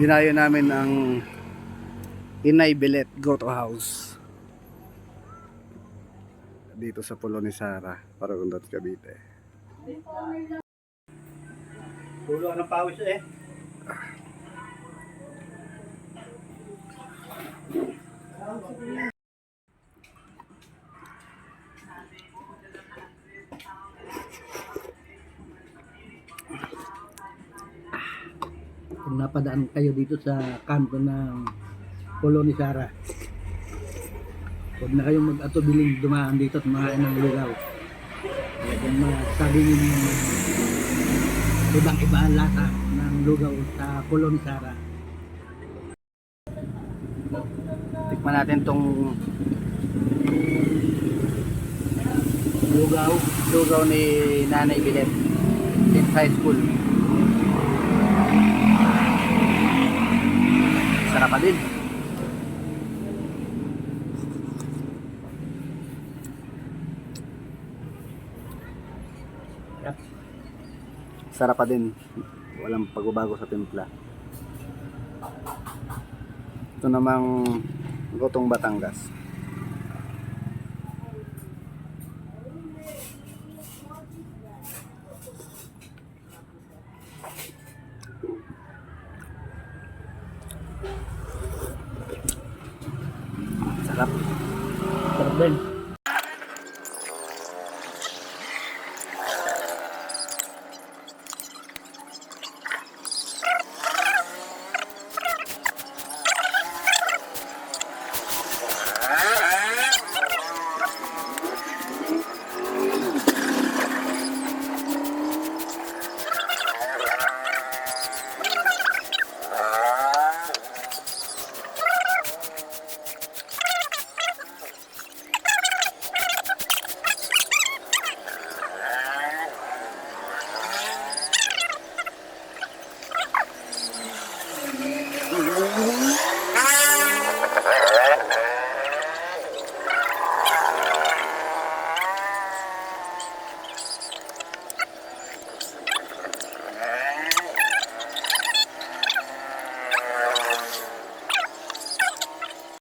dinayo namin ang Inay Belet Goto House. Dito sa Pulo ni Sara Paragondot Cavite. Pulo ng pawis eh. Kung napadaan kayo dito sa kanto ng Pulo ni Sara. Huwag na kayong mag-atubiling dumaan dito at kumain ng lugaw. Kung masabi niyo yung ibang-iba ang lasa ng lugaw sa Pulo ni Sara. tikman natin tong Lugaw, lugaw ni Nanay Belet in high school pa din Sarap. pa din. Walang pagbabago sa timpla. Ito namang gotong Batangas sarap din.